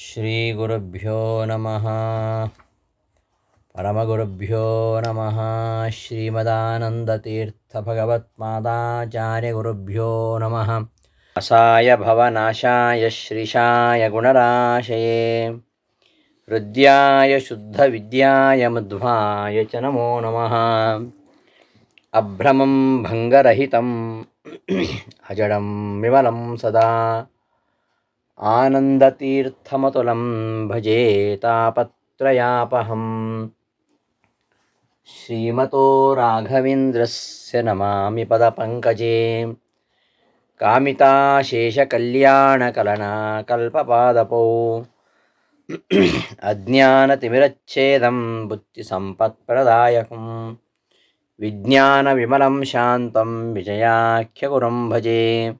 శ్రీగురుభ్యో నమ పరమగురుభ్యో నమ శ్రీమదానందతీర్థభగవత్పాదాచార్యగురుభ్యో నమ అసాయ భవనాశాయ శ్రీషాయ గుణరాశయే హృద్యాయ శుద్ధ విద్యాయ మధ్వాయ చ నమో నమ అభ్రమం భంగరహితం అజడం విమలం సదా आनन्दतीर्थमतुलं भजे तापत्रयापहं श्रीमतो राघवेन्द्रस्य नमामि पदपङ्कजे। कामिताशेषकल्याणकलनाकल्पपादपौ। अज्ञानतिमिरच्छेदं बुद्धिसम्पत्प्रदायकं विज्ञानविमलं शान्तं विजयाख्यगुरुं भजे।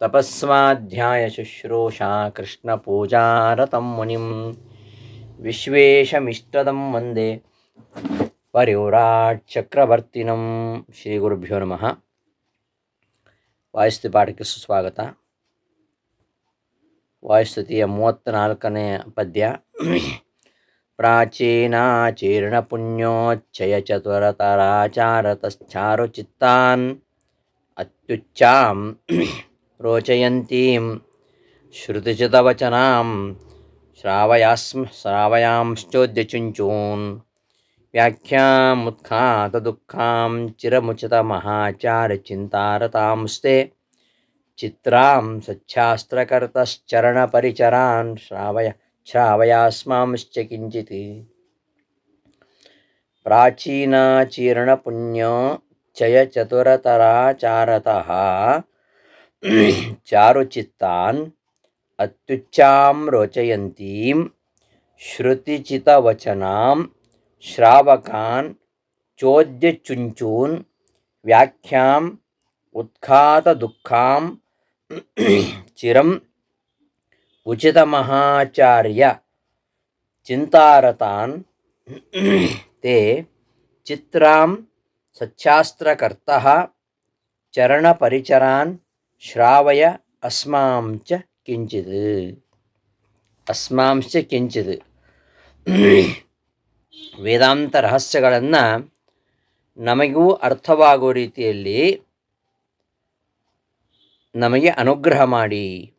तपस्वाध्यायशुश्रूषा कृष्णपूजारतं मुनिं विश्वेशमिष्टदं वन्दे ಪರಿವ್ರಾಟ್ ಚಕ್ರವರ್ತಿನಂ ಶ್ರೀ ಗುರುಭ್ಯೋ ನಮಃ ವಾಯುಸ್ತಿ ಪಾಠಕ್ಕೆ ಸುಸ್ವಾಗತ ವಾಯುಸ್ತುತಿಯ ಮೂವತ್ತ್ನಾಲ್ಕನೇ ಪದ್ಯ ಪ್ರಾಚೀನಾಚೀರ್ಣ ಪುಣ್ಯೋಚ್ಚಯ ಚತುರತರಾಚಾರತಶ್ಚಾರು ಚಿತ್ತಾನ್ ಅತ್ಯುಚ್ಚಾಂ रोचयन्तीं श्रुतिचितवचनां श्रावयास्म श्रावयांश्चोद्यचुञ्चून् व्याख्यामुत्खातदुःखां चिरमुचितमहाचारचिन्तारतांस्ते चित्रां सच्छास्त्रकर्तश्चरणपरिचरान् श्रावय श्रावयास्मांश्च किञ्चित् प्राचीनाचीर्णपुण्यो चयचतुरतराचारतः ಚಾರುಚಿತ್ತಾನ್ ಅತ್ಯುಚ್ಚಾಂ ರೋಚಯಂತೀಂ ಶ್ರುತಿಚಿತವಚನಾಂ ಶ್ರಾವಕಾನ್ ಚೋದ್ಯಚುಂಚೂನ್ ವ್ಯಾಖ್ಯಾಂ ಉತ್ಖಾತದುಃಖಾಂ ಚಿರಂ ಉಚಿತಮಹಾಚಾರ್ಯ ಚಿಂತಾರತಾನ್ ते ಚಿತ್ರಾಂ ಸಚ್ಚಾಸ್ತ್ರಕರ್ತಃ ಚರಣಪರಿಚರಾನ್ ಶ್ರಾವಯ ಅಸ್ಮಾಂಚ ಕಿಂಚಿದ ಅಸ್ಮಾಂಶ ಕಿಂಚಿದ ವೇದಾಂತ ರಹಸ್ಯಗಳನ್ನು ನಮಗೂ ಅರ್ಥವಾಗುವ ರೀತಿಯಲ್ಲಿ ನಮಗೆ ಅನುಗ್ರಹ ಮಾಡಿ,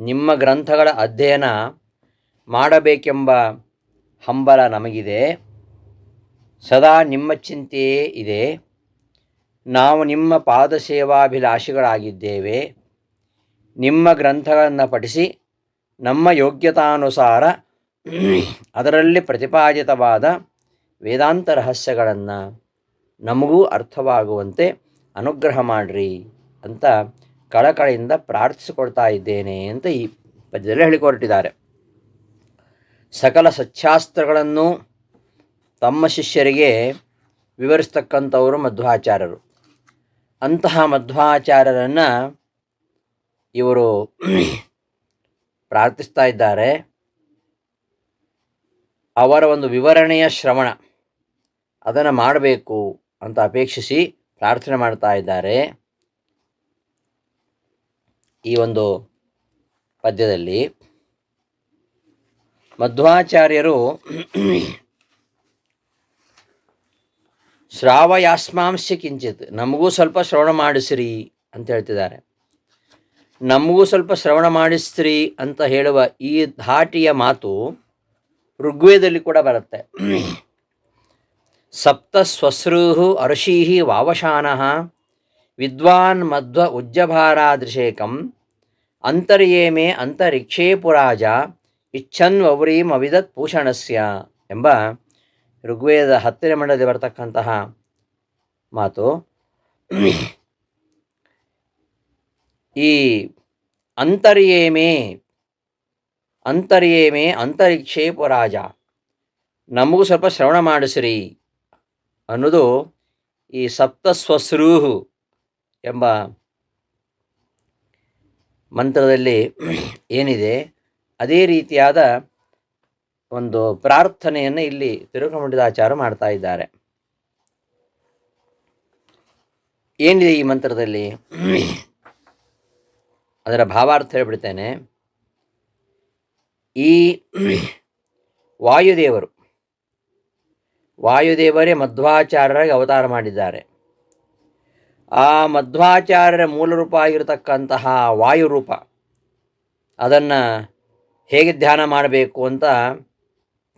ನಿಮ್ಮ ಗ್ರಂಥಗಳ ಅಧ್ಯಯನ ಮಾಡಬೇಕೆಂಬ ಹಂಬಲ ನಮಗಿದೆ. ಸದಾ ನಿಮ್ಮ ಚಿಂತೆಯೇ ಇದೆ. ನಾವು ನಿಮ್ಮ ಪಾದ ಸೇವಾಭಿಲಾಷಿಗಳಾಗಿದ್ದೇವೆ ನಿಮ್ಮ ಗ್ರಂಥಗಳನ್ನು ಪಠಿಸಿ, ನಮ್ಮ ಯೋಗ್ಯತಾನುಸಾರ ಅದರಲ್ಲಿ ಪ್ರತಿಪಾದಿತವಾದ ವೇದಾಂತ ರಹಸ್ಯಗಳನ್ನು ನಮಗೂ ಅರ್ಥವಾಗುವಂತೆ ಅನುಗ್ರಹ ಮಾಡಿರಿ ಅಂತ ಕಳಕಳಿಯಿಂದ ಪ್ರಾರ್ಥಿಸಿಕೊಳ್ತಾ ಇದ್ದೇನೆ ಅಂತ ಈ ಪದ್ಯದಲ್ಲಿ ಹೇಳಿಕೊರಟಿದ್ದಾರೆ ಸಕಲ ಸಚ್ಛಾಸ್ತ್ರಗಳನ್ನು ತಮ್ಮ ಶಿಷ್ಯರಿಗೆ ವಿವರಿಸ್ತಕ್ಕಂಥವರು ಮಧ್ವಾಚಾರ್ಯರು. ಅಂತಹ ಮಧ್ವಾಚಾರ್ಯರನ್ನು ಇವರು ಪ್ರಾರ್ಥಿಸ್ತಾ ಇದ್ದಾರೆ. ಅವರ ಒಂದು ವಿವರಣೆಯ ಶ್ರವಣ, ಅದನ್ನು ಮಾಡಬೇಕು ಅಂತ ಅಪೇಕ್ಷಿಸಿ ಪ್ರಾರ್ಥನೆ ಮಾಡ್ತಾ ಇದ್ದಾರೆ. ಈ ಒಂದು ಪದ್ಯದಲ್ಲಿ ಮಧ್ವಾಚಾರ್ಯರು ಶ್ರಾವಯಾಸ್ಮಾಂಶ ಕಿಂಚಿತ್. ನಮಗೂ ಸ್ವಲ್ಪ ಶ್ರವಣ ಮಾಡಿಸ್ರಿ ಅಂತ ಹೇಳ್ತಿದ್ದಾರೆ. ನಮಗೂ ಸ್ವಲ್ಪ ಶ್ರವಣ ಮಾಡಿಸ್ರಿ ಅಂತ ಹೇಳುವ ಈ ಧಾಟಿಯ ಮಾತು ಋಗ್ವೇದಲ್ಲಿ ಕೂಡ ಬರುತ್ತೆ. ಸಪ್ತ ಸ್ವಸೃಹು ಅರ್ಷೀಹಿ ವಾವಶಾನಃ ವಿದ್ವಾನ್ ಮಧ್ವ ಉಜ್ಜಭಾರಾದೃಶೇಕಂ ಅಂತರ್ಯೇಮೆ ಅಂತರಿಕ್ಷೇ ಪುರಾಜ ಇಚ್ಛನ್ ವವ್ರೀಂ ಅವಿದತ್ ಪೂಷಣಸ್ಯ ಎಂಬ ಋಗ್ವೇದ ಹತ್ತನೇ ಮಂಡಲದಲ್ಲಿ ಬರತಕ್ಕಂತಹ ಮಾತು. ಈ ಅಂತರ್ಯೇಮೇ ಅಂತರ್ಯೇಮೇ ಅಂತರಿಕ್ಷೇ ಪುರಾಜ. ನಮಗೂ ಸ್ವಲ್ಪ ಶ್ರವಣ ಮಾಡಿಸ್ರಿ ಅನ್ನೋದು ಈ ಸಪ್ತಸ್ವಸ್ರೂಹು ಎಂಬ ಮಂತ್ರದಲ್ಲಿ ಏನಿದೆ. ಅದೇ ರೀತಿಯಾದ ಒಂದು ಪ್ರಾರ್ಥನೆಯನ್ನು ಇಲ್ಲಿ ತಿರುಗಮಂಡಿದಾಚಾರ ಮಾಡ್ತಾ ಇದ್ದಾರೆ. ಏನಿದೆ ಈ ಮಂತ್ರದಲ್ಲಿ? ಅದರ ಭಾವಾರ್ಥ ಹೇಳ್ಬಿಡ್ತೇನೆ. ಈ ವಾಯುದೇವರು, ವಾಯುದೇವರೇ ಮಧ್ವಾಚಾರ್ಯರಾಗಿ ಅವತಾರ ಮಾಡಿದ್ದಾರೆ. ಆ ಮಧ್ವಾಚಾರ್ಯರ ಮೂಲ ರೂಪ ಆಗಿರತಕ್ಕಂತಹ ವಾಯುರೂಪ, ಅದನ್ನು ಹೇಗೆ ಧ್ಯಾನ ಮಾಡಬೇಕು ಅಂತ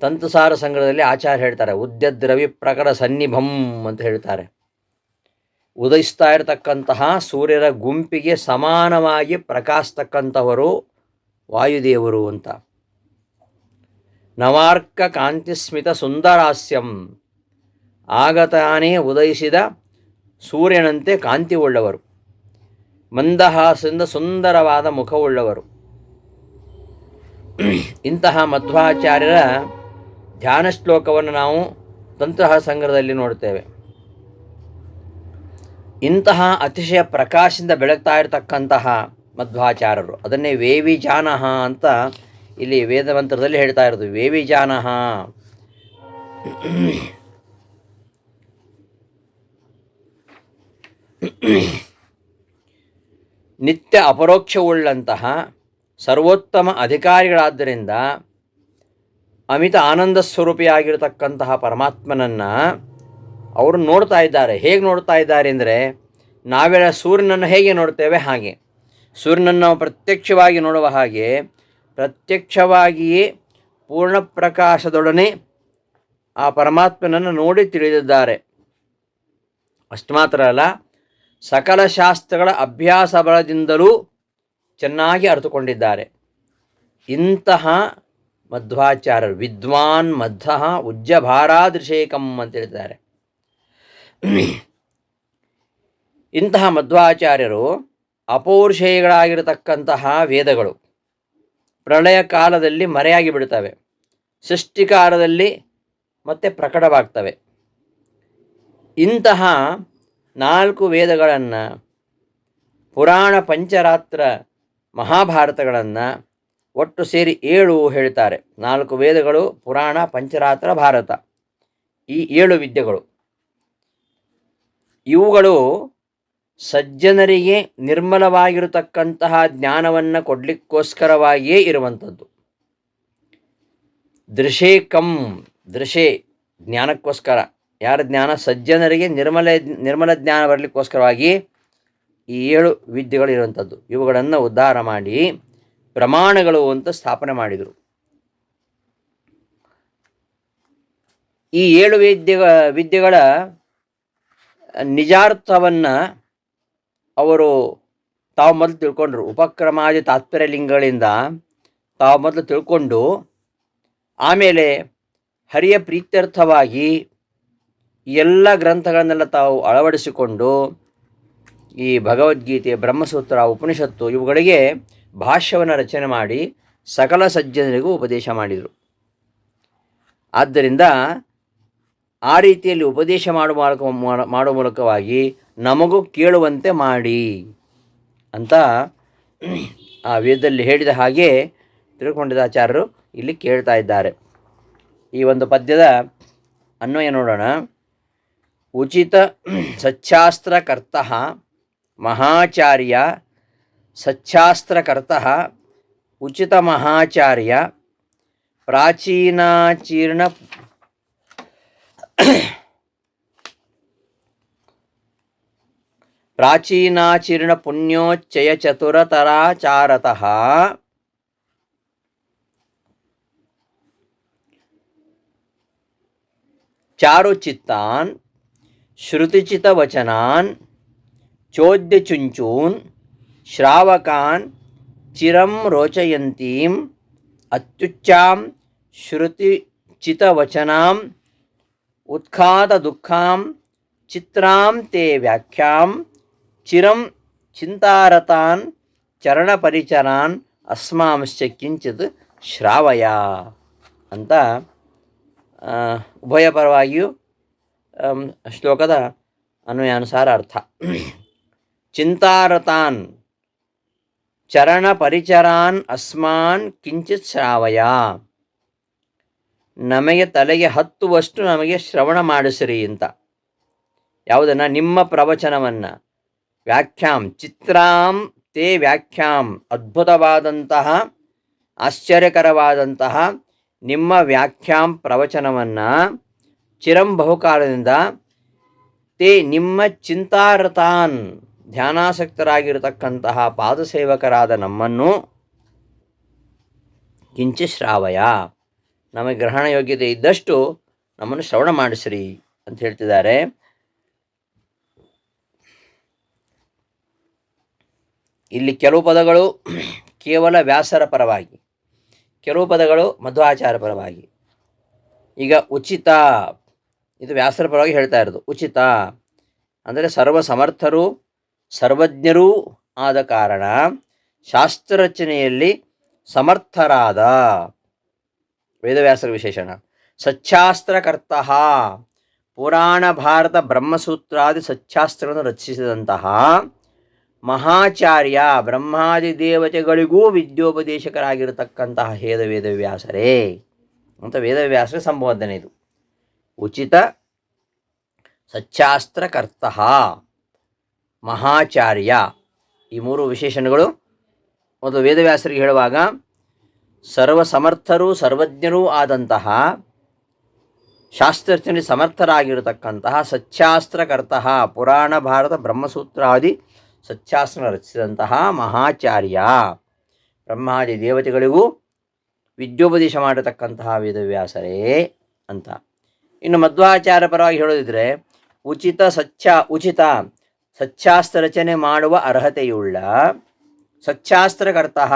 ತಂತುಸಾರ ಸಂಗ್ರಹದಲ್ಲಿ ಆಚಾರ್ಯ ಹೇಳ್ತಾರೆ, ಉದ್ಯದ್ರವಿ ಪ್ರಕಟ ಸನ್ನಿಭಂ ಅಂತ ಹೇಳ್ತಾರೆ. ಉದಯಿಸ್ತಾ ಇರತಕ್ಕಂತಹ ಸೂರ್ಯರ ಗುಂಪಿಗೆ ಸಮಾನವಾಗಿ ಪ್ರಕಾಶತಕ್ಕಂಥವರು ವಾಯುದೇವರು ಅಂತ. ನವಾರ್ಕ ಕಾಂತಿಸ್ಮಿತ ಸುಂದರಾಸ್ಯಂ. ಆಗತಾನೇ ಉದಯಿಸಿದ ಸೂರ್ಯನಂತೆ ಕಾಂತಿ ಉಳ್ಳವರು ಮಂದಹಾಸದಿಂದ ಸುಂದರವಾದ ಮುಖವುಳ್ಳವರು. ಇಂತಹ ಮಧ್ವಾಚಾರ್ಯರ ಧ್ಯಾನ ಶ್ಲೋಕವನ್ನು ನಾವು ತಂತ್ರ ಸಂಗ್ರಹದಲ್ಲಿ ನೋಡ್ತೇವೆ. ಇಂತಹ ಅತಿಶಯ ಪ್ರಕಾಶದಿಂದ ಬೆಳಗ್ತಾ ಇರತಕ್ಕಂತಹ ಮಧ್ವಾಚಾರ್ಯರು, ಅದನ್ನೇ ವೇವಿ ಜಾನಹ ಅಂತ ಇಲ್ಲಿ ವೇದ ಮಂತ್ರದಲ್ಲಿ ಹೇಳ್ತಾ ಇರೋದು. ವೇವಿ ಜಾನಹ. ನಿತ್ಯ ಅಪರೋಕ್ಷವುಳ್ಳಂತಹ ಸರ್ವೋತ್ತಮ ಅಧಿಕಾರಿಗಳಾದ್ದರಿಂದ ಅಮಿತ ಆನಂದ ಸ್ವರೂಪಿಯಾಗಿರತಕ್ಕಂತಹ ಪರಮಾತ್ಮನನ್ನು ಅವರು ನೋಡ್ತಾ ಇದ್ದಾರೆ. ಹೇಗೆ ನೋಡ್ತಾ ಇದ್ದಾರೆ ಅಂದರೆ, ನಾವೆಲ್ಲ ಸೂರ್ಯನನ್ನು ಹೇಗೆ ನೋಡ್ತೇವೆ? ಹಾಗೆ. ಸೂರ್ಯನನ್ನು ಪ್ರತ್ಯಕ್ಷವಾಗಿ ನೋಡುವ ಹಾಗೆ, ಪ್ರತ್ಯಕ್ಷವಾಗಿಯೇ ಪೂರ್ಣ ಪ್ರಕಾಶದೊಡನೆ ಆ ಪರಮಾತ್ಮನನ್ನು ನೋಡಿ ತಿಳಿದಿದ್ದಾರೆ. ಅಷ್ಟು ಮಾತ್ರ ಅಲ್ಲ, ಸಕಲ ಶಾಸ್ತ್ರಗಳ ಅಭ್ಯಾಸ ಬಲದಿಂದಲೂ ಚೆನ್ನಾಗಿ ಅರಿತುಕೊಂಡಿದ್ದಾರೆ. ಇಂತಹ ಮಧ್ವಾಚಾರ್ಯರು ವಿದ್ವಾನ್ ಮಧ್ವ ಉಜ್ಜಭಾರಾದೃಶೇಕಂ ಅಂತ ಹೇಳ್ತಾರೆ ಇಂತಹ ಮಧ್ವಾಚಾರ್ಯರು ಅಪೌರುಷೇಯಗಳಾಗಿರತಕ್ಕಂತಹ ವೇದಗಳು ಪ್ರಳಯ ಕಾಲದಲ್ಲಿ ಮರೆಯಾಗಿ ಬಿಡ್ತವೆ ಸೃಷ್ಟಿಕಾಲದಲ್ಲಿ ಮತ್ತೆ ಪ್ರಕಟವಾಗ್ತವೆ. ಇಂತಹ ನಾಲ್ಕು ವೇದಗಳನ್ನು ಪುರಾಣ ಪಂಚರಾತ್ರ ಮಹಾಭಾರತಗಳನ್ನು ಒಟ್ಟು ಸೇರಿ ಏಳು ಹೇಳ್ತಾರೆ. ನಾಲ್ಕು ವೇದಗಳು, ಪುರಾಣ, ಪಂಚರಾತ್ರ, ಭಾರತ. ಈ ಏಳು ವಿದ್ಯೆಗಳು. ಇವುಗಳು ಸಜ್ಜನರಿಗೆ ನಿರ್ಮಲವಾಗಿರತಕ್ಕಂತಹ ಜ್ಞಾನವನ್ನು ಕೊಡಲಿಕ್ಕೋಸ್ಕರವಾಗಿಯೇ ಇರುವಂಥದ್ದು. ದೃಶೇ ಕಂ, ದೃಶೇ ಜ್ಞಾನಕ್ಕೋಸ್ಕರ. ಯಾರ ಜ್ಞಾನ? ಸಜ್ಜನರಿಗೆ ನಿರ್ಮಲ ನಿರ್ಮಲ ಜ್ಞಾನ ಬರಲಿಕ್ಕೋಸ್ಕರವಾಗಿ ಈ ಏಳು ವಿದ್ಯೆಗಳು ಇರುವಂಥದ್ದು. ಇವುಗಳನ್ನು ಉದ್ಧಾರ ಮಾಡಿ ಪ್ರಮಾಣಗಳು ಅಂತ ಸ್ಥಾಪನೆ ಮಾಡಿದರು. ಈ ಏಳು ವಿದ್ಯೆಗಳ ವಿದ್ಯೆಗಳ ನಿಜಾರ್ಥವನ್ನು ಅವರು ತಾವು ಮೊದಲು ತಿಳ್ಕೊಂಡ್ರು. ಉಪಕ್ರಮಾದಿ ತಾತ್ಪರ್ಯ ಲಿಂಗಗಳಿಂದ ತಾವು ಮೊದಲು ತಿಳ್ಕೊಂಡು ಆಮೇಲೆ ಹರಿಯ ಪ್ರೀತ್ಯರ್ಥವಾಗಿ ಎಲ್ಲ ಗ್ರಂಥಗಳನ್ನೆಲ್ಲ ತಾವು ಅಳವಡಿಸಿಕೊಂಡು ಈ ಭಗವದ್ಗೀತೆ ಬ್ರಹ್ಮಸೂತ್ರ, ಉಪನಿಷತ್ತು ಇವುಗಳಿಗೆ ಭಾಷ್ಯವನ್ನು ರಚನೆ ಮಾಡಿ ಸಕಲ ಸಜ್ಜನರಿಗೂ ಉಪದೇಶ ಮಾಡಿದರು. ಆದ್ದರಿಂದ ಆ ರೀತಿಯಲ್ಲಿ ಉಪದೇಶ ಮಾಡುವ ಮೂಲಕ, ಮಾಡುವ ಮೂಲಕವಾಗಿ ನಮಗೂ ಕೇಳುವಂತೆ ಮಾಡಿ ಅಂತ ಆ ವೇದದಲ್ಲಿ ಹೇಳಿದ ಹಾಗೆ ತಿಳ್ಕೊಂಡಿದ್ದ ಆಚಾರ್ಯರು ಇಲ್ಲಿ ಕೇಳ್ತಾ ಇದ್ದಾರೆ. ಈ ಒಂದು ಪದ್ಯದ ಅನ್ವಯ ನೋಡೋಣ. ಉಚಿತ ಸಚ್ಛಾಸ್ತ್ರಕರ್ತ ಮಹಾಚಾರ್ಯ ಸಚ್ಛಾಸ್ತ್ರಕರ್ತ ಉಚಿತ ಮಹಾಚಾರ್ಯ ಪ್ರಾಚೀನಾಚೀರ್ಣ ಪ್ರಾಚೀನಾಚೀರ್ಣ ಪುಣ್ಯೋಚ್ಚಯ ಚತುರತರಾಚಾರತಃ ಚಾರುಚಿತ್ತಾನ್ ಶ್ರುತಿಚಿತವಚನಾನ್ ಚೋದ್ಯಚುಂಚೂನ್ ಶ್ರಾವಕಾನ್ ಚಿರಂ ರೋಚಯಂತೀಂ ಅತ್ಯುಚ್ಚಾಂ ಶ್ರುತಿಚಿತವಚನಾಂ ಉತ್ಖಾತ ದುಃಖಾಂ ಚಿತ್ರಾಂ ತೇ ವ್ಯಾಖ್ಯಾಂ ಚಿರಂ ಚಿಂತಾರತಾನ್ ಚರಣಪರಿಚರಾನ್ ಅಸ್ಮಾಂಶ್ಚ ಕಿಂಚಿತ್ ಶ್ರಾವಯ ಅಂತ ಉಭಯ ಪರವಾಗಿಯೂ ಶ್ಲೋಕದ ಅನ್ವಯಾನುಸಾರ ಅರ್ಥ ಚಿಂತಾರತಾನ್. ಚರಣ ಪರಿಚರಾನ್ ಅಸ್ಮಾನ್ ಕಿಂಚಿತ್ ಶ್ರಾವಯ. ನಮಗೆ ತಲೆಗೆ ಹತ್ತುವಷ್ಟು ನಮಗೆ ಶ್ರವಣ ಮಾಡಿಸಿರಿ ಅಂತ. ಯಾವುದನ್ನು? ನಿಮ್ಮ ಪ್ರವಚನವನ್ನು. ವ್ಯಾಖ್ಯಾಂ. ಚಿತ್ರಾಂ ತೇ ವ್ಯಾಖ್ಯಾಂ. ಅದ್ಭುತವಾದಂತಹ, ಆಶ್ಚರ್ಯಕರವಾದಂತಹ ನಿಮ್ಮ ವ್ಯಾಖ್ಯಾಂ ಪ್ರವಚನವನ್ನು ಚಿರಂ ಬಹುಕಾಲದಿಂದ ತೇ ನಿಮ್ಮ ಚಿಂತಾರತಾನ್ ಧ್ಯಾನಾಸಕ್ತರಾಗಿರತಕ್ಕಂತಹ ಪಾದಸೇವಕರಾದ ನಮ್ಮನ್ನು ಕಿಂಚಿ ಶ್ರಾವಯ. ನಮಗೆ ಗ್ರಹಣ ಯೋಗ್ಯತೆ ಇದ್ದಷ್ಟು ನಮ್ಮನ್ನು ಶ್ರವಣ ಮಾಡಿಸ್ರಿ ಅಂತ ಹೇಳ್ತಿದ್ದಾರೆ. ಇಲ್ಲಿ ಕೆಲವು ಪದಗಳು ಕೇವಲ ವ್ಯಾಸರ ಪರವಾಗಿ, ಕೆಲವು ಪದಗಳು ಮಧ್ವಾಚಾರ ಪರವಾಗಿ. ಈಗ ಉಚಿತ, ಇದು ವ್ಯಾಸರ ಪರವಾಗಿ ಹೇಳ್ತಾ ಇರೋದು. ಉಚಿತ ಅಂದರೆ ಸರ್ವ ಸಮರ್ಥರು ಸರ್ವಜ್ಞರೂ ಆದ ಕಾರಣ ಶಾಸ್ತ್ರರಚನೆಯಲ್ಲಿ ಸಮರ್ಥರಾದ. ವೇದವ್ಯಾಸರ ವಿಶೇಷಣ. ಸಚ್ಚಾಸ್ತ್ರಕರ್ತ ಪುರಾಣ ಭಾರತ ಬ್ರಹ್ಮಸೂತ್ರಾದಿ ಸಚ್ಚಾಸ್ತ್ರವನ್ನು ರಚಿಸಿದಂತಹ ಮಹಾಚಾರ್ಯ ಬ್ರಹ್ಮಾದಿ ದೇವತೆಗಳಿಗೂ ವಿದ್ಯೋಪದೇಶಕರಾಗಿರತಕ್ಕಂತಹ ಹೇದ ವೇದವ್ಯಾಸರೇ. ಅಂತ ವೇದವ್ಯಾಸರ ಸಂಬೋಧನೆ ಇದು. ಉಚಿತ ಸಚ್ಚಾಸ್ತ್ರಕರ್ತ ಮಹಾಚಾರ್ಯ. ಈ ಮೂರು ವಿಶೇಷಣಗಳು ಮೊದಲು ವೇದವ್ಯಾಸರಿಗೆ ಹೇಳುವಾಗ ಸರ್ವ ಸಮರ್ಥರು ಸರ್ವಜ್ಞರೂ ಆದಂತಹ ಶಾಸ್ತ್ರಜ್ಞರಿಗೆ ಸಮರ್ಥರಾಗಿರತಕ್ಕಂತಹ ಸಚ್ಚಾಸ್ತ್ರಕರ್ತಃ ಪುರಾಣ ಭಾರತ ಬ್ರಹ್ಮಸೂತ್ರಾದಿ ಸಚ್ಚಾಸ್ತ್ರ ರಚಿಸಿದಂತಹ ಮಹಾಚಾರ್ಯ. ಬ್ರಹ್ಮಾದಿ ದೇವತೆಗಳಿಗೂ ವಿದ್ಯೋಪದೇಶ ಮಾಡತಕ್ಕಂತಹ ವೇದವ್ಯಾಸರೇ ಅಂತ. ಇನ್ನು ಮಧ್ವಾಚಾರ್ಯ ಪರವಾಗಿ ಹೇಳೋದಿದ್ರೆ, ಉಚಿತ ಸಚ್ಚ, ಉಚಿತ ಸಚ್ಚಾಸ್ತ್ರ ರಚನೆ ಮಾಡುವ ಅರ್ಹತೆಯುಳ್ಳ ಸಚ್ಚಾಸ್ತ್ರಕರ್ತಃ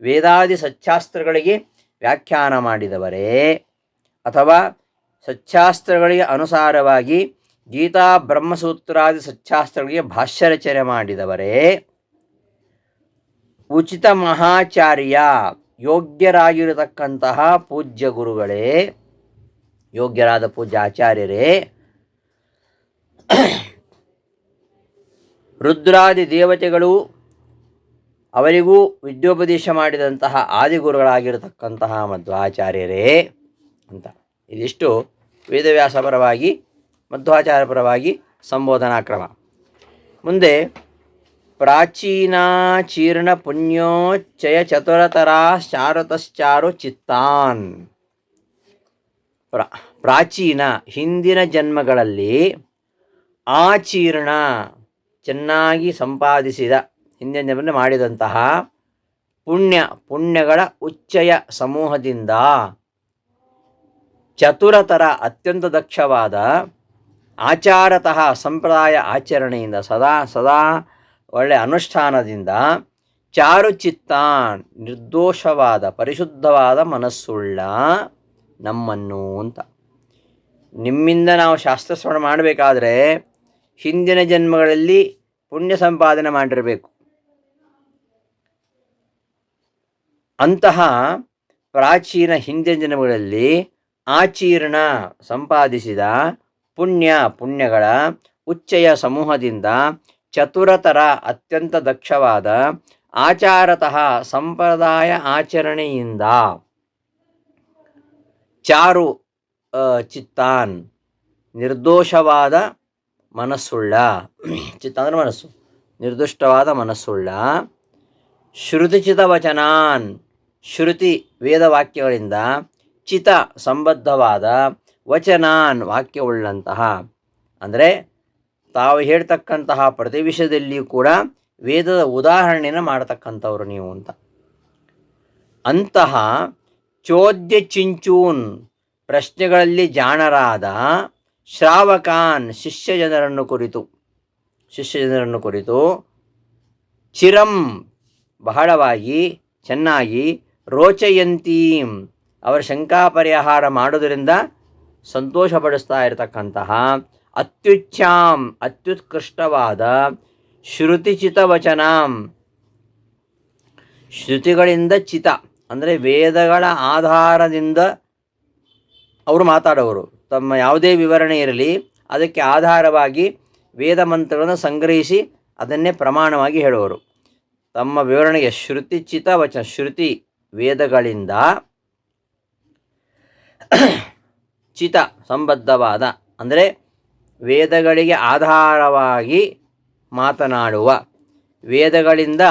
ವೇದಾದಿ ಸಚ್ಚಾಸ್ತ್ರಗಳಿಗೆ ವ್ಯಾಖ್ಯಾನ ಮಾಡಿದವರೇ ಅಥವಾ ಸಚ್ಚಾಸ್ತ್ರಗಳಿಗೆ ಅನುಸಾರವಾಗಿ ಗೀತಾ ಬ್ರಹ್ಮಸೂತ್ರಾದಿ ಸಚ್ಚಾಸ್ತ್ರಗಳಿಗೆ ಭಾಷ್ಯ ರಚನೆ ಮಾಡಿದವರೇ. ಉಚಿತ ಮಹಾಚಾರ್ಯ ಯೋಗ್ಯರಾಗಿರತಕ್ಕಂತಹ ಪೂಜ್ಯ ಗುರುಗಳೇ, ಯೋಗ್ಯರಾದ ಪೂಜ್ಯ ಆಚಾರ್ಯರೇ. ರುದ್ರಾದಿ ದೇವತೆಗಳು ಅವರಿಗೂ ವಿದ್ಯೋಪದೇಶ ಮಾಡಿದಂತಹ ಆದಿಗುರುಗಳಾಗಿರತಕ್ಕಂತಹ ಮಧ್ವಾಚಾರ್ಯರೇ ಅಂತ. ಇದಿಷ್ಟು ವೇದವ್ಯಾಸ ಪರವಾಗಿ ಮಧ್ವಾಚಾರ್ಯ ಪರವಾಗಿ ಸಂಬೋಧನಾ ಕ್ರಮ. ಮುಂದೆ ಪ್ರಾಚೀನಾಚೀರ್ಣ ಪುಣ್ಯೋಚ್ಚಯ ಚತುರತರ ಶಾರತಶ್ಚಾರು ಚಿತ್ತಾನ್. ಪ್ರ, ಪ್ರಾಚೀನ ಹಿಂದಿನ ಜನ್ಮಗಳಲ್ಲಿ ಆಚೀರ್ಣ ಚೆನ್ನಾಗಿ ಸಂಪಾದಿಸಿದ ಹಿಂದಿನ ಜನ್ಮ ಮಾಡಿದಂತಹ ಪುಣ್ಯ, ಪುಣ್ಯಗಳ ಉಚ್ಚಯ ಸಮೂಹದಿಂದ ಚತುರತರ ಅತ್ಯಂತ ದಕ್ಷವಾದ ಆಚಾರತಃ ಸಂಪ್ರದಾಯ ಆಚರಣೆಯಿಂದ ಸದಾ ಸದಾ ಒಳ್ಳೆಯ ಅನುಷ್ಠಾನದಿಂದ ಚಾರುಚಿತ್ತಾನ್ ನಿರ್ದೋಷವಾದ, ಪರಿಶುದ್ಧವಾದ ಮನಸ್ಸುಳ್ಳ ನಮ್ಮನ್ನು ಅಂತ. ನಿಮ್ಮಿಂದ ನಾವು ಶಾಸ್ತ್ರ ಶ್ರವಣ ಮಾಡಬೇಕಾದ್ರೆ ಹಿಂದಿನ ಜನ್ಮಗಳಲ್ಲಿ ಪುಣ್ಯ ಸಂಪಾದನೆ ಮಾಡಿರಬೇಕು. ಅಂತಹ ಪ್ರಾಚೀನ ಹಿಂದಿನ ಜನ್ಮಗಳಲ್ಲಿ ಆಚೀರ್ಣ ಸಂಪಾದಿಸಿದ ಪುಣ್ಯ ಪುಣ್ಯಗಳ ಉಚ್ಚಯ ಸಮೂಹದಿಂದ ಚತುರತರ ಅತ್ಯಂತ ದಕ್ಷವಾದ ಆಚಾರತಃ ಸಂಪ್ರದಾಯ ಆಚರಣೆಯಿಂದ ಚಾರು ಚಿತ್ತಾನ್ ನಿರ್ದೋಷವಾದ ಮನಸ್ಸುಳ್ಳ ಚಿತ್ತ ಅಂದರೆ ಮನಸ್ಸು, ನಿರ್ದುಷ್ಟವಾದ ಮನಸ್ಸುಳ್ಳ, ಶ್ರುತಿಚಿತ ವಚನಾನ್, ಶ್ರುತಿ ವೇದವಾಕ್ಯಗಳಿಂದ ಚಿತ ಸಂಬದ್ಧವಾದ ವಚನಾನ್ ವಾಕ್ಯವುಳ್ಳಂತಹ, ಅಂದರೆ ತಾವು ಹೇಳ್ತಕ್ಕಂತಹ ಪ್ರತಿ ವಿಷಯದಲ್ಲಿಯೂ ಕೂಡ ವೇದದ ಉದಾಹರಣೆಯನ್ನು ಮಾಡತಕ್ಕಂಥವ್ರು ನೀವು ಅಂತ. ಅಂತಹ ಚೋದ್ಯ ಚಿಂಚೂನ್ ಪ್ರಶ್ನೆಗಳಲ್ಲಿ ಜಾಣರಾದ ಶ್ರಾವಕಾನ್ ಶಿಷ್ಯ ಜನರನ್ನು ಕುರಿತು. ಶಿಷ್ಯ ಜನರನ್ನು ಕುರಿತು ಚಿರಂ ಬಹಳವಾಗಿ ಚೆನ್ನಾಗಿ ರೋಚಯಂತೀಂ. ಅವರ ಶಂಕಾ ಪರಿಹಾರ ಮಾಡೋದರಿಂದ ಸಂತೋಷಪಡಿಸ್ತಾ ಇರತಕ್ಕಂತಹ ಅತ್ಯುಚ್ಛಾಂ ಅತ್ಯುತ್ಕೃಷ್ಟವಾದ ಶ್ರುತಿಚಿತ ವಚನಾಂ ಶ್ರುತಿಗಳಿಂದ ಚಿತ, ಅಂದರೆ ವೇದಗಳ ಆಧಾರದಿಂದ ಅವರು ಮಾತಾಡೋರು. ತಮ್ಮ ಯಾವುದೇ ವಿವರಣೆ ಇರಲಿ, ಅದಕ್ಕೆ ಆಧಾರವಾಗಿ ವೇದ ಮಂತ್ರಗಳನ್ನು ಸಂಗ್ರಹಿಸಿ ಅದನ್ನೇ ಪ್ರಮಾಣವಾಗಿ ಹೇಳುವರು. ತಮ್ಮ ವಿವರಣೆಗೆ ಶ್ರುತಿಚಿತ ವಚನ, ಶ್ರುತಿ ವೇದಗಳಿಂದ ಚಿತ ಸಂಬದ್ಧವಾದ, ಅಂದರೆ ವೇದಗಳಿಗೆ ಆಧಾರವಾಗಿ ಮಾತನಾಡುವ. ವೇದಗಳಿಂದ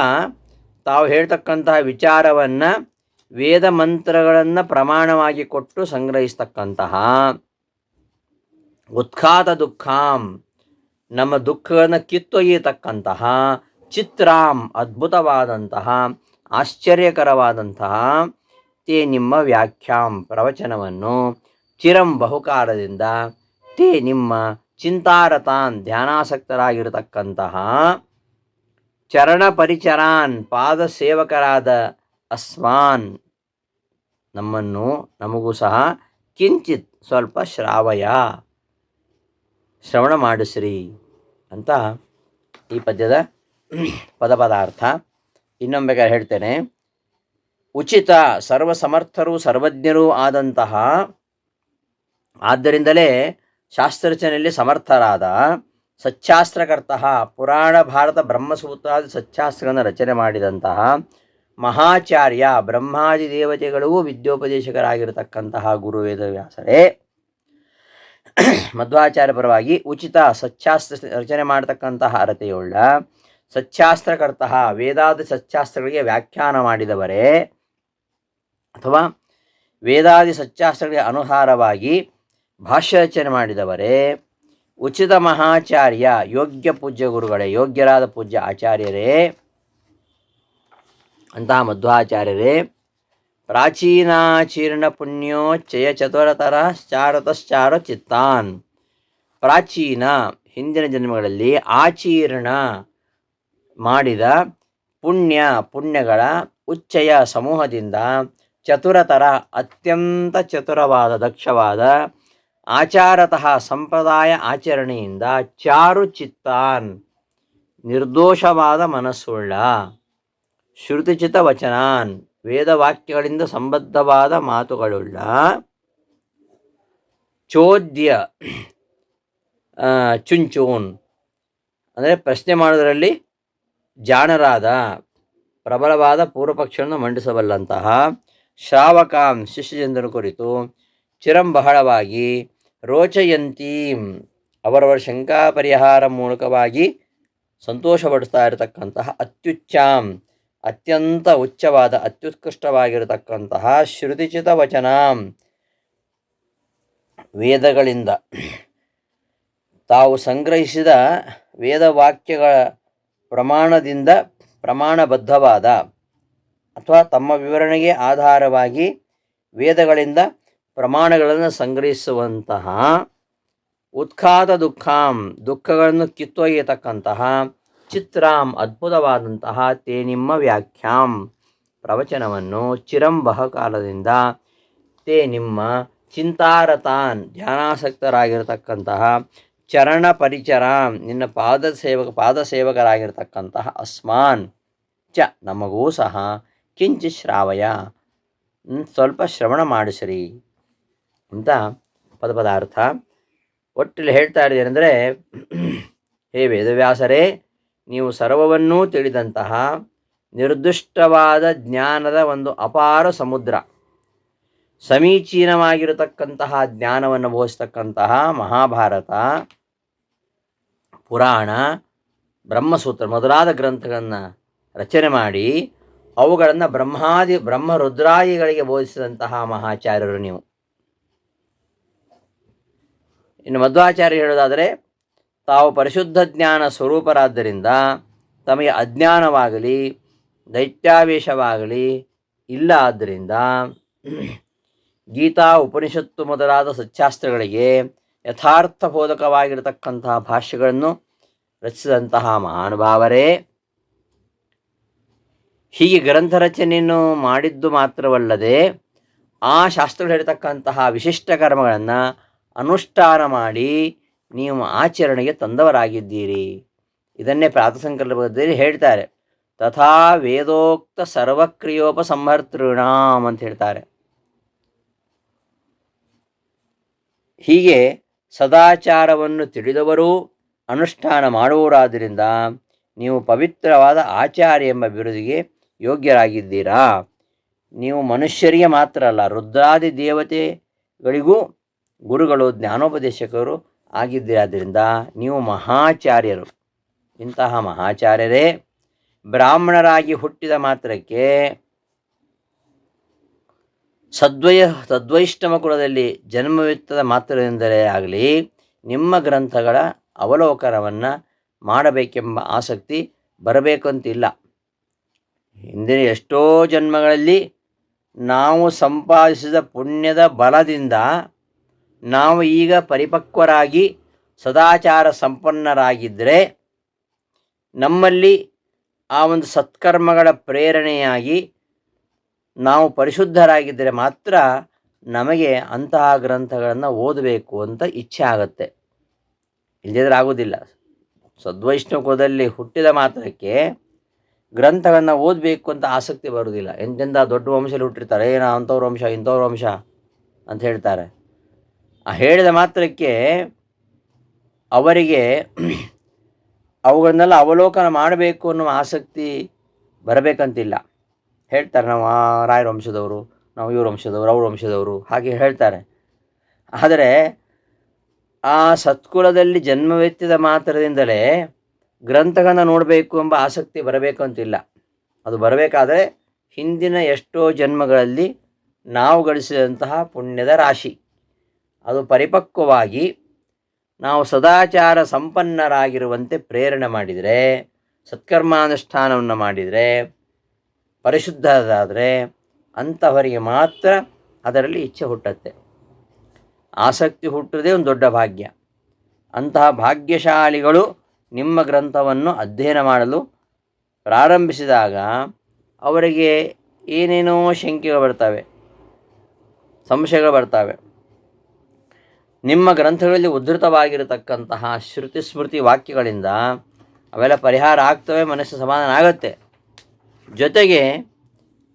ತಾವು ಹೇಳ್ತಕ್ಕಂತಹ ವಿಚಾರವನ್ನು ವೇದ ಮಂತ್ರಗಳನ್ನು ಪ್ರಮಾಣವಾಗಿ ಕೊಟ್ಟು ಸಂಗ್ರಹಿಸ್ತಕ್ಕಂತಹ ಉತ್ಖಾತ ದುಃಖಾಂ. ನಮ್ಮ ದುಃಖಗಳನ್ನು ಕಿತ್ತೊಯ್ಯತಕ್ಕಂತಹ ಚಿತ್ರಾಂ ಅದ್ಭುತವಾದಂತಹ, ಆಶ್ಚರ್ಯಕರವಾದಂತಹ ತೇ ನಿಮ್ಮ ವ್ಯಾಖ್ಯಾಂ ಪ್ರವಚನವನ್ನು ಚಿರಂ ಬಹುಕಾಲದಿಂದ ತೇ ನಿಮ್ಮ ಚಿಂತಾರತಾನ್ ಧ್ಯಾನಾಸಕ್ತರಾಗಿರತಕ್ಕಂತಹ ಚರಣ ಪರಿಚರಾನ್ ಪಾದ ಸೇವಕರಾದ ಅಸ್ಮಾನ್ ನಮ್ಮನ್ನು ನಮಗೂ ಸಹ ಕಿಂಚಿತ್ ಸ್ವಲ್ಪ ಶ್ರಾವಯ. ಶ್ರವಣ ಮಾಡಿಸ್ರಿ ಅಂತ ಈ ಪದ್ಯದ ಪದ ಪದಾರ್ಥ. ಇನ್ನೊಮ್ಮೆ ಹೇಳ್ತೇನೆ. ಉಚಿತ ಸರ್ವಸಮರ್ಥರು ಸರ್ವಜ್ಞರೂ ಆದಂತಹ, ಆದ್ದರಿಂದಲೇ ಶಾಸ್ತ್ರರಚನೆಯಲ್ಲಿ ಸಮರ್ಥರಾದ ಸಚ್ಚಾಸ್ತ್ರಕರ್ತ ಪುರಾಣ ಭಾರತ ಬ್ರಹ್ಮಸೂತ್ರಾದಿ ಸಚ್ಚಾಸ್ತ್ರಗಳನ್ನು ರಚನೆ ಮಾಡಿದಂತಹ ಮಹಾಚಾರ್ಯ ಬ್ರಹ್ಮಾದಿ ದೇವತೆಗಳೂ ವಿದ್ಯೋಪದೇಶಕರಾಗಿರತಕ್ಕಂತಹ ಗುರು ವೇದವ್ಯಾಸರೇ ಮಧ್ವಾಚಾರ್ಯ ಪರವಾಗಿ ಉಚಿತ ಸತ್ಯಾಸ್ತ್ರ ರಚನೆ ಮಾಡತಕ್ಕಂತಹ ಅರತೆಯುಳ್ಳ ಸತ್ಯಾಸ್ತ್ರಕರ್ತಃ ವೇದಾದಿ ಸತ್ಯಾಸ್ತ್ರಗಳಿಗೆ ವ್ಯಾಖ್ಯಾನ ಮಾಡಿದವರೇ, ಅಥವಾ ವೇದಾದಿ ಸತ್ಯಾಸ್ತ್ರಗಳಿಗೆ ಅನುಸಾರವಾಗಿ ಭಾಷ್ಯ ರಚನೆ ಮಾಡಿದವರೇ, ಉಚಿತ ಮಹಾಚಾರ್ಯ, ಯೋಗ್ಯ ಪೂಜ್ಯ ಗುರುಗಳೇ, ಯೋಗ್ಯರಾದ ಪೂಜ್ಯ ಆಚಾರ್ಯರೇ, ಅಂತಹ ಮಧ್ವಾಚಾರ್ಯರೇ ಪ್ರಾಚೀನಾಚೀರ್ಣ ಪುಣ್ಯೋಚ್ಚಯ ಚತುರತರ ಚಾರತಶ್ಚಾರ ಚಿತ್ತಾನ್. ಪ್ರಾಚೀನ ಹಿಂದಿನ ಜನ್ಮಗಳಲ್ಲಿ ಆಚೀರ್ಣ ಮಾಡಿದ ಪುಣ್ಯ ಪುಣ್ಯಗಳ ಉಚ್ಚಯ ಸಮೂಹದಿಂದ ಚತುರತರ ಅತ್ಯಂತ ಚತುರವಾದ ದಕ್ಷವಾದ ಆಚಾರತಃ ಸಂಪ್ರದಾಯ ಆಚರಣೆಯಿಂದ ಚಾರು ಚಿತ್ತಾನ್. ನಿರ್ದೋಷವಾದ ಮನಸ್ಸುಳ್ಳ ಶ್ರುತಿಚಿತ ವಚನಾನ್. ವೇದವಾಕ್ಯಗಳಿಂದ ಸಂಬದ್ಧವಾದ ಮಾತುಗಳುಳ್ಳ ಚೋದ್ಯ ಚುಂಚೂನ್, ಅಂದರೆ ಪ್ರಶ್ನೆ ಮಾಡೋದರಲ್ಲಿ ಜಾಣರಾದ, ಪ್ರಬಲವಾದ ಪೂರ್ವಪಕ್ಷವನ್ನು ಮಂಡಿಸಬಲ್ಲಂತಹ ಶ್ರಾವಕಾಂ ಶಿಷ್ಯಚಂದ್ರನ ಕುರಿತು ಚಿರಂ ಬಹಳವಾಗಿ ರೋಚಯಂತೀಂ. ಅವರವರ ಶಂಕಾ ಪರಿಹಾರ ಮೂಲಕವಾಗಿ ಸಂತೋಷಪಡಿಸ್ತಾ ಇರತಕ್ಕಂತಹ ಅತ್ಯುಚ್ಚಾಂ ಅತ್ಯಂತ ಉಚ್ಚವಾದ, ಅತ್ಯುತ್ಕೃಷ್ಟವಾಗಿರತಕ್ಕಂತಹ ಶ್ರುತಿಚಿತ ವಚನ ವೇದಗಳಿಂದ. ತಾವು ಸಂಗ್ರಹಿಸಿದ ವೇದವಾಕ್ಯಗಳ ಪ್ರಮಾಣದಿಂದ ಪ್ರಮಾಣಬದ್ಧವಾದ ಅಥವಾ ತಮ್ಮ ವಿವರಣೆಗೆ ಆಧಾರವಾಗಿ ವೇದಗಳಿಂದ ಪ್ರಮಾಣಗಳನ್ನು ಸಂಗ್ರಹಿಸುವಂತಹ ಉತ್ಖಾತ ದುಃಖಾಂ, ದುಃಖಗಳನ್ನು ಕಿತ್ತೊಯ್ಯತಕ್ಕಂತಹ ಚಿತ್ರಾಂ ಅದ್ಭುತವಾದಂತಹ ತೇ ನಿಮ್ಮ ವ್ಯಾಖ್ಯಾಂ ಪ್ರವಚನವನ್ನು ಚಿರಂ ಕಾಲದಿಂದ ತೇ ನಿಮ್ಮ ಚಿಂತಾರತಾನ್ ಧ್ಯಾನಾಸಕ್ತರಾಗಿರತಕ್ಕಂತಹ ಚರಣ ಪರಿಚರಾಂ ನಿನ್ನ ಪಾದ ಸೇವಕ ಪಾದ ಸೇವಕರಾಗಿರ್ತಕ್ಕಂತಹ ಅಸ್ಮಾನ್ ಚ ನಮಗೂ ಸಹ ಕಿಂಚ ಶ್ರಾವಯ. ಸ್ವಲ್ಪ ಶ್ರವಣ ಮಾಡಿಸ್ರಿ ಅಂತ ಪದ ಪದಾರ್ಥ ಒಟ್ಟಿಲ್ಲಿ ಹೇಳ್ತಾ ಇದ್ದೇನೆಂದರೆ ಹೇ ವೇದವ್ಯಾಸರೇ ನೀವು ಸರ್ವವನ್ನೂ ತಿಳಿದಂತಹ ನಿರ್ದಿಷ್ಟವಾದ ಜ್ಞಾನದ ಒಂದು ಅಪಾರ ಸಮುದ್ರ. ಸಮೀಚೀನವಾಗಿರತಕ್ಕಂತಹ ಜ್ಞಾನವನ್ನು ಬೋಧಿಸ್ತಕ್ಕಂತಹ ಮಹಾಭಾರತ, ಪುರಾಣ, ಬ್ರಹ್ಮಸೂತ್ರ ಮೊದಲಾದ ಗ್ರಂಥಗಳನ್ನು ರಚನೆ ಮಾಡಿ ಅವುಗಳನ್ನು ಬ್ರಹ್ಮಾದಿ ಬ್ರಹ್ಮ ರುದ್ರಾದಿಗಳಿಗೆ ಬೋಧಿಸಿದಂತಹ ಮಹಾಚಾರ್ಯರು ನೀವು. ಇನ್ನು ಮಧ್ವಾಚಾರ್ಯ ಹೇಳೋದಾದರೆ ತಾವು ಪರಿಶುದ್ಧ ಜ್ಞಾನ ಸ್ವರೂಪರಾದ್ದರಿಂದ ತಮಗೆ ಅಜ್ಞಾನವಾಗಲಿ, ದೈತ್ಯಾವೇಶವಾಗಲಿ ಇಲ್ಲ ಆದ್ದರಿಂದ ಗೀತಾ, ಉಪನಿಷತ್ತು ಮೊದಲಾದ ಸತ್ಯಾಸ್ತ್ರಗಳಿಗೆ ಯಥಾರ್ಥ ಬೋಧಕವಾಗಿರತಕ್ಕಂತಹ ಭಾಷ್ಯಗಳನ್ನು ರಚಿಸಿದಂತಹ ಮಹಾನುಭಾವರೇ, ಹೀಗೆ ಗ್ರಂಥ ರಚನೆಯನ್ನು ಮಾಡಿದ್ದು ಮಾತ್ರವಲ್ಲದೆ ಆ ಶಾಸ್ತ್ರಗಳು ವಿಶಿಷ್ಟ ಕರ್ಮಗಳನ್ನು ಅನುಷ್ಠಾನ ಮಾಡಿ ನೀವು ಆಚರಣೆಗೆ ತಂದವರಾಗಿದ್ದೀರಿ. ಇದನ್ನೇ ಪ್ರಾತಸಂಕಲ್ಪದಲ್ಲಿ ಹೇಳ್ತಾರೆ. ತಥಾ ವೇದೋಕ್ತ ಸರ್ವಕ್ರಿಯೋಪಸಂಹರ್ತೃಣಾಮ್ ಅಂತ ಹೇಳ್ತಾರೆ. ಹೀಗೆ ಸದಾಚಾರವನ್ನು ತಿಳಿದವರು ಅನುಷ್ಠಾನ ಮಾಡುವವರಾದ್ದರಿಂದ ನೀವು ಪವಿತ್ರವಾದ ಆಚಾರ್ಯ ಎಂಬ ಬಿರುದಿಗೆ ಯೋಗ್ಯರಾಗಿದ್ದೀರಾ. ನೀವು ಮನುಷ್ಯರಿಗೆ ಮಾತ್ರ ಅಲ್ಲ, ರುದ್ರಾದಿ ದೇವತೆಗಳಿಗೂ ಗುರುಗಳು, ಜ್ಞಾನೋಪದೇಶಕರು ಆಗಿದ್ದೀರಾದ್ದರಿಂದ ನೀವು ಮಹಾಚಾರ್ಯರು. ಇಂತಹ ಮಹಾಚಾರ್ಯರೇ, ಬ್ರಾಹ್ಮಣರಾಗಿ ಹುಟ್ಟಿದ ಮಾತ್ರಕ್ಕೆ ಸದ್ವಯ, ಸದ್ವೈಷ್ಣವ ಕುಲದಲ್ಲಿ ಜನ್ಮವಿತ್ತದ ಮಾತ್ರದಿಂದಲೇ ಆಗಲಿ, ನಿಮ್ಮ ಗ್ರಂಥಗಳ ಅವಲೋಕನವನ್ನು ಮಾಡಬೇಕೆಂಬ ಆಸಕ್ತಿ ಬರಬೇಕಂತಿಲ್ಲ. ಹಿಂದಿನ ಎಷ್ಟೋ ಜನ್ಮಗಳಲ್ಲಿ ನಾವು ಸಂಪಾದಿಸಿದ ಪುಣ್ಯದ ಬಲದಿಂದ ನಾವು ಈಗ ಪರಿಪಕ್ವರಾಗಿ ಸದಾಚಾರ ಸಂಪನ್ನರಾಗಿದ್ದರೆ ನಮ್ಮಲ್ಲಿ ಆ ಒಂದು ಸತ್ಕರ್ಮಗಳ ಪ್ರೇರಣೆಯಾಗಿ ನಾವು ಪರಿಶುದ್ಧರಾಗಿದ್ದರೆ ಮಾತ್ರ ನಮಗೆ ಅಂತಹ ಗ್ರಂಥಗಳನ್ನು ಓದಬೇಕು ಅಂತ ಇಚ್ಛೆ ಆಗುತ್ತೆ. ಇಲ್ಲದಿದ್ರೆ ಆಗೋದಿಲ್ಲ. ಸದ್ವೈಷ್ಣವ ಕುಲದಲ್ಲಿ ಹುಟ್ಟಿದ ಮಾತ್ರಕ್ಕೆ ಗ್ರಂಥಗಳನ್ನು ಓದಬೇಕು ಅಂತ ಆಸಕ್ತಿ ಬರೋದಿಲ್ಲ ಎಂತೆಂಥ ದೊಡ್ಡ ವಂಶದಲ್ಲಿ ಹುಟ್ಟಿರ್ತಾರೆ? ಏನೋ ಅಂಥವ್ರ ವಂಶ, ಇಂಥವ್ರ ವಂಶ ಅಂತ ಹೇಳ್ತಾರೆ. ಹೇಳಿದ ಮಾತ್ರಕ್ಕೆ ಅವರಿಗೆ ಅವುಗಳನ್ನೆಲ್ಲ ಅವಲೋಕನ ಮಾಡಬೇಕು ಅನ್ನುವ ಆಸಕ್ತಿ ಬರಬೇಕಂತಿಲ್ಲ. ಹೇಳ್ತಾರೆ ನಾವು, ಆ, ರಾಯರ ವಂಶದವರು, ನಾವು ಇವ್ರ ವಂಶದವರು, ಅವ್ರ ವಂಶದವರು, ಹಾಗೆ ಹೇಳ್ತಾರೆ. ಆದರೆ ಆ ಸತ್ಕುಲದಲ್ಲಿ ಜನ್ಮವೆತ್ತಿದ ಮಾತ್ರದಿಂದಲೇ ಗ್ರಂಥಗಳನ್ನು ನೋಡಬೇಕು ಎಂಬ ಆಸಕ್ತಿ ಬರಬೇಕು ಅಂತಿಲ್ಲ ಅದು ಬರಬೇಕಾದರೆ ಹಿಂದಿನ ಎಷ್ಟೋ ಜನ್ಮಗಳಲ್ಲಿ ನಾವು ಗಳಿಸಿದಂತಹ ಪುಣ್ಯದ ರಾಶಿ. ಅದು ಪರಿಪಕ್ವವಾಗಿ ನಾವು ಸದಾಚಾರ ಸಂಪನ್ನರಾಗಿರುವಂತೆ ಪ್ರೇರಣೆ ಮಾಡಿದರೆ, ಸತ್ಕರ್ಮಾನುಷ್ಠಾನವನ್ನು ಮಾಡಿದರೆ ಪರಿಶುದ್ಧದಾದರೆ ಅಂಥವರಿಗೆ ಮಾತ್ರ ಅದರಲ್ಲಿ ಇಚ್ಛೆ ಹುಟ್ಟುತ್ತೆ. ಆಸಕ್ತಿ ಹುಟ್ಟುವುದೇ ಒಂದು ದೊಡ್ಡ ಭಾಗ್ಯ. ಅಂತಹ ಭಾಗ್ಯಶಾಲಿಗಳು ನಿಮ್ಮ ಗ್ರಂಥವನ್ನು ಅಧ್ಯಯನ ಮಾಡಲು ಪ್ರಾರಂಭಿಸಿದಾಗ ಅವರಿಗೆ ಏನೇನೋ ಶಂಕೆಗಳು ಬರ್ತವೆ, ಸಂಶಯಗಳು ಬರ್ತವೆ. ನಿಮ್ಮ ಗ್ರಂಥಗಳಲ್ಲಿ ಉದ್ಧೃತವಾಗಿರತಕ್ಕಂತಹ ಶ್ರುತಿ ಸ್ಮೃತಿ ವಾಕ್ಯಗಳಿಂದ ಅವೆಲ್ಲ ಪರಿಹಾರ ಆಗ್ತವೆ, ಮನಸ್ಸು ಸಮಾಧಾನ ಆಗುತ್ತೆ. ಜೊತೆಗೆ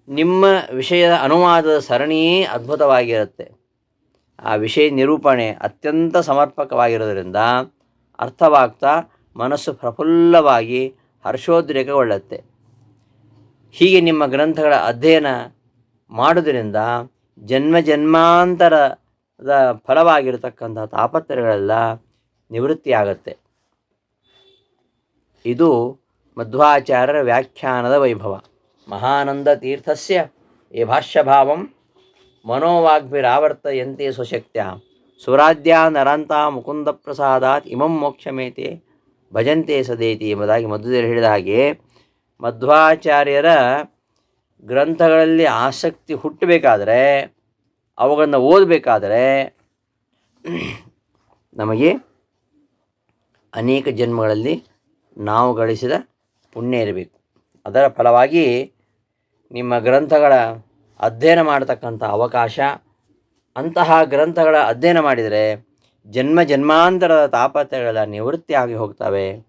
ನಿಮ್ಮ ವಿಷಯದ ಅನುವಾದದ ಸರಣಿಯೇ ಅದ್ಭುತವಾಗಿರುತ್ತೆ. ಆ ವಿಷಯ ನಿರೂಪಣೆ ಅತ್ಯಂತ ಸಮರ್ಪಕವಾಗಿರೋದರಿಂದ ಅರ್ಥವಾಗ್ತಾ ಮನಸ್ಸು ಪ್ರಫುಲ್ಲವಾಗಿ ಹರ್ಷೋದ್ರೇಕಗೊಳ್ಳುತ್ತೆ. ಹೀಗೆ ನಿಮ್ಮ ಗ್ರಂಥಗಳ ಅಧ್ಯಯನ ಮಾಡೋದರಿಂದ ಜನ್ಮ ಜನ್ಮಾಂತರದ ಫಲವಾಗಿರತಕ್ಕಂಥ ತಾಪತ್ರಗಳೆಲ್ಲ ನಿವೃತ್ತಿಯಾಗತ್ತೆ. ಇದು ಮಧ್ವಾಚಾರ್ಯರ ವ್ಯಾಖ್ಯಾನದ ವೈಭವ. ಮಹಾನಂದ ತೀರ್ಥಸ್ಯ ಈ ಭಾಷ್ಯಭಾವಂ ಮನೋವಾಗ್ಭಿರಾವರ್ತಯಂತೆ ಸ್ವಶಕ್ತ್ಯ. ಸುರಾಧ್ಯ ನರಂತ ಮುಕುಂದ ಪ್ರಸಾದಾತ್ ಇಮಂ ಮೋಕ್ಷಮೇತೆ ಭಜಂತೆ ಸದೇತಿ ಎಂಬುದಾಗಿ ಮಧ್ಯದಲ್ಲಿ ಹೇಳಿದ ಹಾಗೆ ಮಧ್ವಾಚಾರ್ಯರ ಗ್ರಂಥಗಳಲ್ಲಿ ಆಸಕ್ತಿ ಹುಟ್ಟಬೇಕಾದರೆ ಅವುಗಳನ್ನು ಓದಬೇಕಾದರೆ ನಮಗೆ ಅನೇಕ ಜನ್ಮಗಳಲ್ಲಿ ನಾವು ಗಳಿಸಿದ ಪುಣ್ಯ ಇರಬೇಕು. ಅದರ ಫಲವಾಗಿ ನಿಮ್ಮ ಗ್ರಂಥಗಳ ಅಧ್ಯಯನ ಮಾಡತಕ್ಕಂಥ ಅವಕಾಶ, ಅಂತಹ ಗ್ರಂಥಗಳ ಅಧ್ಯಯನ ಮಾಡಿದರೆ ಜನ್ಮ ಜನ್ಮಾಂತರದ ತಾಪತ್ರಗಳ ನಿವೃತ್ತಿ ಆಗಿ ಹೋಗ್ತವೆ.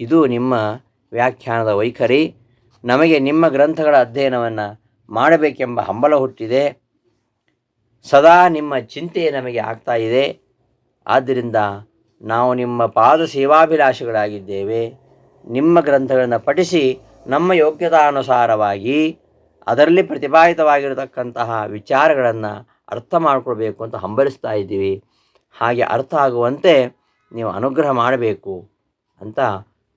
ಇದು ನಿಮ್ಮ ವ್ಯಾಖ್ಯಾನದ ವೈಖರಿ. ನಮಗೆ ನಿಮ್ಮ ಗ್ರಂಥಗಳ ಅಧ್ಯಯನವನ್ನು ಮಾಡಬೇಕೆಂಬ ಹಂಬಲ ಹುಟ್ಟಿದೆ. ಸದಾ ನಿಮ್ಮ ಚಿಂತೆ ನಮಗೆ ಆಗ್ತಾ ಇದೆ. ಆದ್ದರಿಂದ ನಾವು ನಿಮ್ಮ ಪಾದ ಸೇವಾಭಿಲಾಷಿಗಳಾಗಿದ್ದೇವೆ ನಿಮ್ಮ ಗ್ರಂಥಗಳನ್ನು ಪಠಿಸಿ ನಮ್ಮ ಯೋಗ್ಯತಾನುಸಾರವಾಗಿ ಅದರಲ್ಲಿ ಪ್ರತಿಪಾದಿತವಾಗಿರತಕ್ಕಂತಹ ವಿಚಾರಗಳನ್ನು ಅರ್ಥ ಮಾಡಿಕೊಳ್ಬೇಕು ಅಂತ ಹಂಬಲಿಸ್ತಾ ಇದ್ದೀವಿ. ಹಾಗೆ ಅರ್ಥ ಆಗುವಂತೆ ನೀವು ಅನುಗ್ರಹ ಮಾಡಬೇಕು ಅಂತ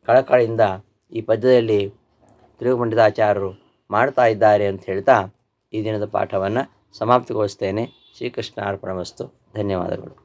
ಕಳಕಳಿಯಿಂದ ಈ ಪದ್ಯದಲ್ಲಿ ತಿರುಗುಪಂಡಿತಾಚಾರ್ಯರು ಮಾಡ್ತಾ ಇದ್ದಾರೆ ಅಂತ ಹೇಳ್ತಾ ಈ ದಿನದ ಪಾಠವನ್ನು ಸಮಾಪ್ತಿಗೊಳಿಸ್ತೇನೆ. ಶ್ರೀಕೃಷ್ಣ ಅರ್ಪಣ ವಸ್ತು ಧನ್ಯವಾದಗಳು.